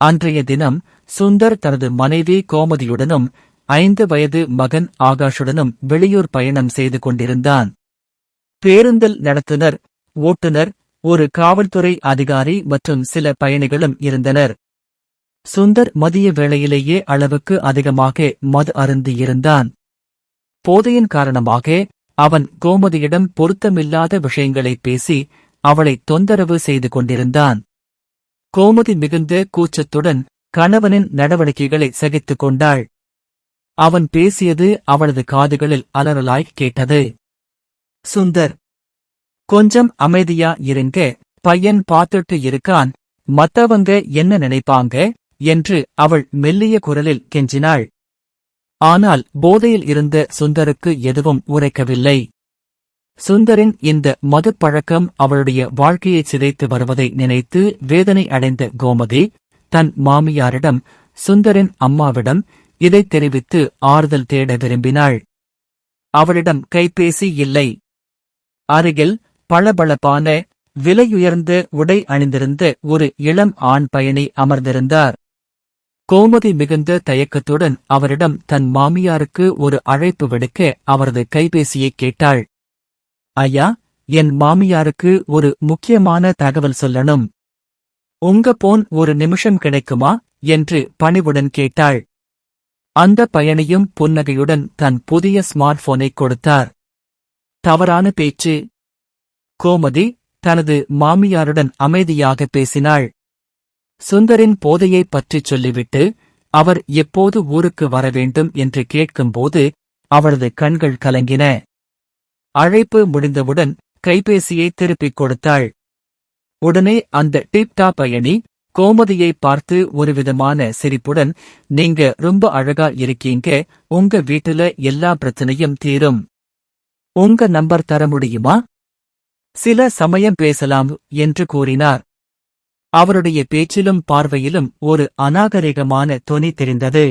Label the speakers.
Speaker 1: அன்றைய தினம் சுந்தர் தனது மனைவி கோமதியுடனும் ஐந்து வயது மகன் ஆகாஷுடனும் வெளியூர் பயணம் செய்து கொண்டிருந்தான். பேருந்தில் நடத்துனர் ஓட்டுநர் ஒரு காவல்துறை அதிகாரி மற்றும் சில பயணிகளும் இருந்தனர். சுந்தர் மதிய வேளையிலேயே அளவுக்கு அதிகமாக மது அருந்தியிருந்தான். போதையின் காரணமாக அவன் கோமதியிடம் பொருத்தமில்லாத விஷயங்களை பேசி அவளை தொந்தரவு செய்து கொண்டிருந்தான். கோமதி மிகுந்த கூச்சத்துடன் கணவனின் நடவடிக்கைகளை சகித்துக் கொண்டாள். அவன் பேசியது அவளது காதுகளில் அலறலாய் கேட்டது. சுந்தர் கொஞ்சம் அமைதியா இருங்க. பையன் பார்த்துட்டு இருக்கான். மத்தவங்க என்ன நினைப்பாங்க? என்று அவள் மெல்லிய குரலில் கெஞ்சினாள். ஆனால் போதையில் இருந்த சுந்தருக்கு எதுவும் உரைக்கவில்லை. சுந்தரின் இந்த மதுப்பழக்கம் அவளுடைய வாழ்க்கையை சிதைத்து வருவதை நினைத்து வேதனை அடைந்த கோமதி தன் மாமியாரிடம் சுந்தரின் அம்மாவிடம் இதை தெரிவித்து ஆறுதல் தேட விரும்பினாள். அவளிடம் கைபேசி இல்லை. அருகில் பளபளப்பான விலையுயர்ந்த உடை அணிந்திருந்த ஒரு இளம் ஆண் பயணி அமர்ந்திருந்தார். கோமதி மிகுந்த தயக்கத்துடன் அவரிடம் தன் மாமியாருக்கு ஒரு அழைப்பு விடுக்க அவரது கைபேசியை கேட்டாள். ஐயா என் மாமியாருக்கு ஒரு முக்கியமான தகவல் சொல்லணும். உங்க போன் ஒரு நிமிஷம் கிடைக்குமா? என்று பணிவுடன் கேட்டாள். அந்த பயணியும் புன்னகையுடன் தன் புதிய ஸ்மார்ட் போனை கொடுத்தார். தவறான பேச்சு. கோமதி தனது மாமியாருடன் அமைதியாக பேசினாள். சுந்தரின் போதையை பற்றிச் சொல்லிவிட்டு அவர் எப்போது ஊருக்கு வர வேண்டும் என்று கேட்கும்போது அவளது கண்கள் கலங்கின. அழைப்பு முடிந்தவுடன் கைபேசியை திருப்பிக் கொடுத்தாள். உடனே அந்த டிப்டாப் பயணி கோமதியை பார்த்து ஒருவிதமான சிரிப்புடன் நீங்க ரொம்ப அழகா இருக்கீங்க உங்க வீட்டுல எல்லா பிரச்சனையும் தீரும். உங்க நம்பர் தர முடியுமா? சில சமயம் பேசலாம் என்று கூறினார். அவருடைய பேச்சிலும் பார்வையிலும் ஒரு அநாகரிகமான தொனி தெரிந்தது.